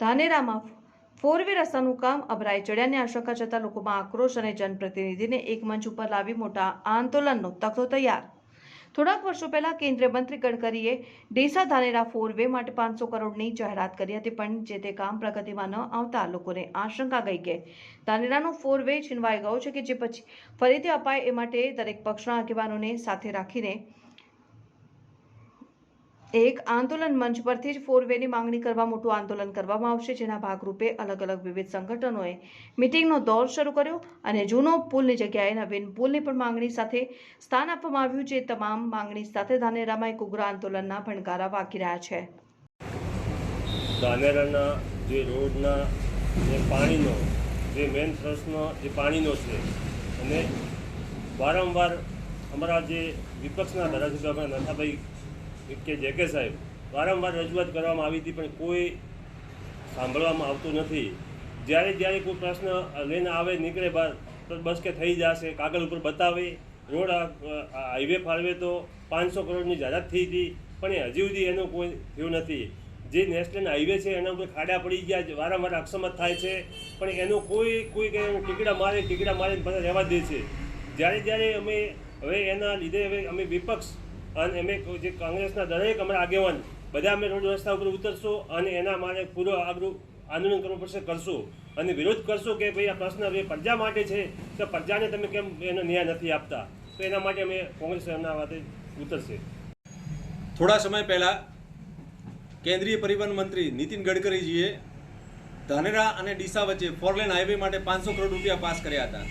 ધાનેરામાં four way રસ્તાનું કામ અભરાઈ ચડ્યાની આશંકા જતા લોકોમાં આક્રોશ અને જનપ્રતિનિધિને એક મંચ ઉપર લાવી મોટા આંદોલનનો તખતો તૈયાર. થોડાક વર્ષો પહેલા કેન્દ્રીય મંત્રી ગડકરીએ ડીસા ધાનેરા ફોર વે માટે પાંચસો કરોડની જાહેરાત કરી હતી, પણ જે તે કામ પ્રગતિમાં ન આવતા લોકોને આશંકા ગઈ કે ધાનેરાનો ફોર વે છીનવાઈ ગયો છે કે જે પછી ફરીથી અપાય એ માટે દરેક પક્ષના આગેવાનોને સાથે રાખીને એક આંદોલન મંચ પરથી જ ફોર વેની માંગણી કરવા મોટું આંદોલન કરવામાં આવશે, જેના ભાગરૂપે અલગ અલગ વિવિધ સંગઠનોએ મિટિંગનો દોર શરૂ કર્યો અને જૂનો પુલની જગ્યાએ નવીન પુલની પણ માંગણી સાથે સ્થાન આપવામાં આવ્યું, જે તમામ માંગણી સાથે ધાનેરામાં એક ઉગ્ર આંદોલનના ભણકારા વાગી રહ્યા છે. ધાનેરાના જે રોડના જે પાણીનો, જે મેન પ્રશ્ન જે પાણીનો છે, અને વારંવાર અમારા જે વિપક્ષના ધારાસભ્ય નથાભાઈ કે જે કે સાહેબ, વારંવાર રજૂઆત કરવામાં આવી હતી, પણ કોઈ સાંભળવામાં આવતું નથી. જ્યારે જ્યારે કોઈ પ્રશ્ન લઈને આવે, નીકળે બહાર, તો બસ કે થઈ જશે, કાગળ ઉપર બતાવે. રોડ હાઈવે ફાળવે તો પાંચસો કરોડની જાહેરાત થઈ હતી, પણ હજી સુધી એનું કોઈ થયું નથી. જે નેશનલ હાઈવે છે, એના ઉપર ખાડા પડી ગયા વારંવાર અક્ષમત થાય છે, પણ એનો કોઈ કોઈ કંઈ ટીકડા મારે ટીકડા મારે બધા રહેવા દે છે. જ્યારે જ્યારે અમે, હવે એના લીધે હવે અમે વિપક્ષ અને અમે જે કોંગ્રેસના દરેક અમારા આગેવાન, બધા અમે રોડ રસ્તા ઉપર ઉતરશો અને એના માટે પૂરો આગળ આંદોલન કરવું પડશે, કરશું. અને વિરોધ કરશો કે ભાઈ આ પ્રશ્ન પ્રજા માટે છે, તો પ્રજાને તમે કેમ એનો ન્યાય નથી આપતા? તો એના માટે અમે કોંગ્રેસ એમના વાતે ઉતરશે. થોડા સમય પહેલા કેન્દ્રીય પરિવહન મંત્રી નીતિન ગડકરીજીએ ધાનેરા અને ડીસા વચ્ચે ફોરલેન હાઈવે માટે પાંચસો કરોડ રૂપિયા પાસ કર્યા હતા.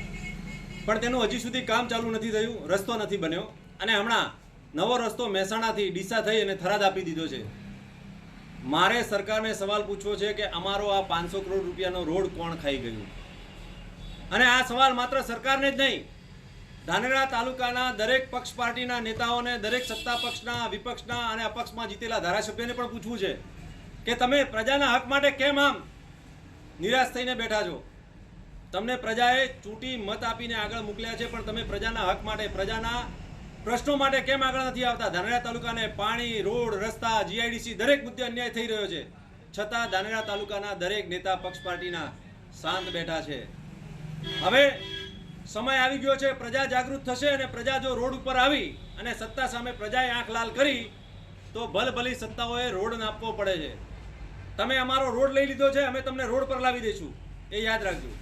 પણ તેનું હજી સુધી કામ ચાલુ નથી થયું, રસ્તો નથી બન્યો. અને હમણાં નવો રસ્તો મહેસાણાથી ડીસા થઈ અને થરાદ આપી દીધો છે. મારે સરકારને સવાલ પૂછવો છે કે અમારો આ પાંચસો કરોડ રૂપિયાનો રોડ કોણ ખાઈ ગયું? અને આ સવાલ માત્ર સરકારને જ નહીં, ધાનેરા તાલુકાના દરેક પક્ષ પાર્ટીના નેતાઓને, દરેક સત્તા પક્ષના, વિપક્ષના અને અપક્ષમાં જીતેલા ધારાસભ્યને પણ પૂછવું છે કે તમે પ્રજાના હક માટે કેમ આમ નિરાશ થઈને બેઠા છો? તમને પ્રજાએ ચૂંટી મત આપીને આગળ મોકલ્યા છે, પણ તમે પ્રજાના હક માટે, પ્રજાના પ્રશ્નો માટે કેમ આગળ નથી આવતા? ધાનેરા તાલુકાને પાણી, રોડ, રસ્તા જીઆઈડીસી દરેક મુદ્દે અન્યાય થઈ રહ્યો છે. છતાં ધાનેરા તાલુકાના દરેક નેતા પક્ષ પાર્ટીના શાંત બેઠા છે. હવે સમય આવી ગયો છે, પ્રજા જાગૃત થશે અને પ્રજા જો રોડ ઉપર આવી અને સત્તા સામે પ્રજાએ આંખ લાલ કરી, તો ભલભલી સત્તાઓએ રોડ નાપવો પડે છે. તમે અમારો રોડ લઈ લીધો છે, અમે તમને રોડ પર લાવી દઈશું. એ યાદ રાખજો.